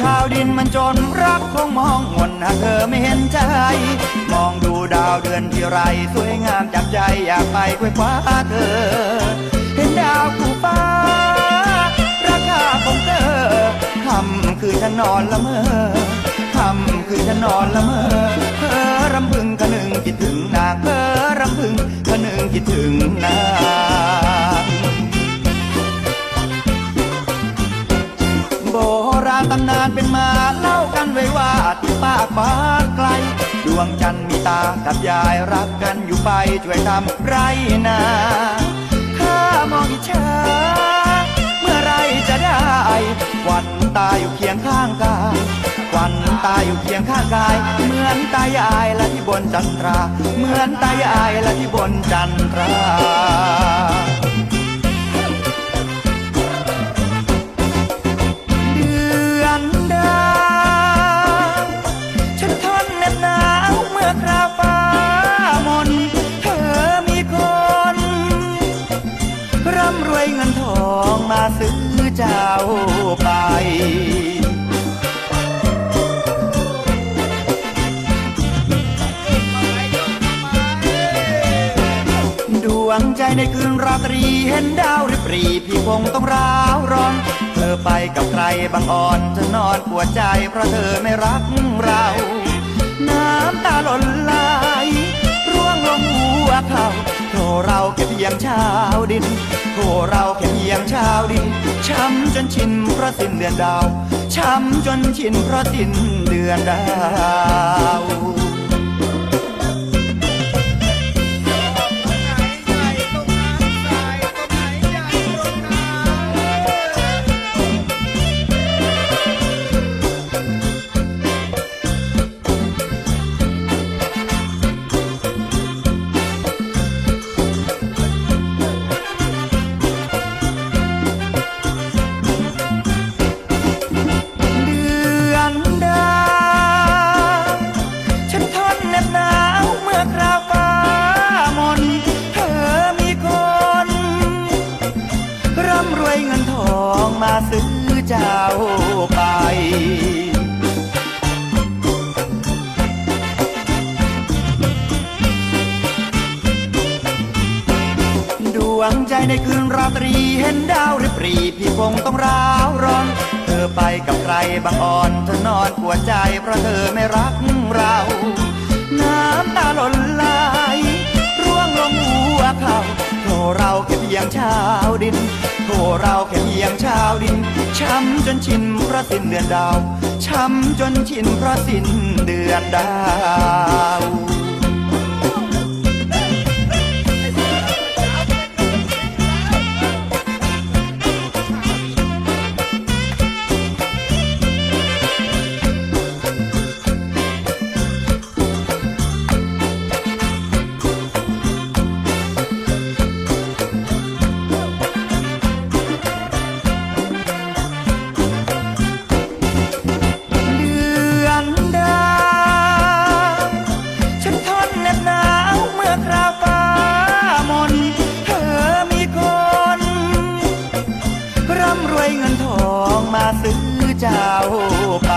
ชาวดินมันจนรักคงมองมนนะเธอไม่เห็นใจ มองดูดาวเดือนที่ไร สวยงามจับใจอยากไปควยคว้าเธอ เห็นดาวคู่ฟ้า ราคาของเธอคำคือฉันนอนละเมอคำคือฉันนอนละเมอเพ้อรำพึงคะนึงคิดถึงนางเพ้อรำพึง นานเป็นมาเล่ากันไว้ว่าที่ปากฟ้าไกล ดวงจันทร์มีตากับยายรักกันอยู่ไปช่วยทำไรนาข้ามองอิจฉาเมื่อไรจะได้วันตาอยู่เคียงข้างกายวันตาอยู่เคียงข้างกาย เหมือนตายายและที่บนจันทรา เหมือนตายายและที่บนจันทรา ร่ำรวยเงินทองมาซื้อเจ้าไป ดวงใจในคืนราตรีเห็นดาวริบหรีพี่คงต้องร้าวร้อน เธอไปกับใครบางอ่อนจะนอนปวดใจเพราะเธอไม่รักเรา งชาวดินพวกเราแค่เพียงชาวดิน ช้ำจนชินเพราะสิ้นเดือนดาว ช้ำจนชินเพราะสิ้นเดือนดาว วงใจในคืนราตรีเห็นดาวริบรีพี่คงต้องร้าวร้อน เธอไปกับใครบางอ่อนเธอนอนปวดใจเพราะเธอไม่รักเรา น้ำตาหล่นไหลร่วงลงหัวเขาโทเราแค่เพียงชาวดินโทเราแค่เพียงชาวดิน ช้ำจนชินพระสิ้นเดือนดาว ช้ำจนชินพระสิ้นเดือนดาว วยเงินทองมาซื้อเจ้าไป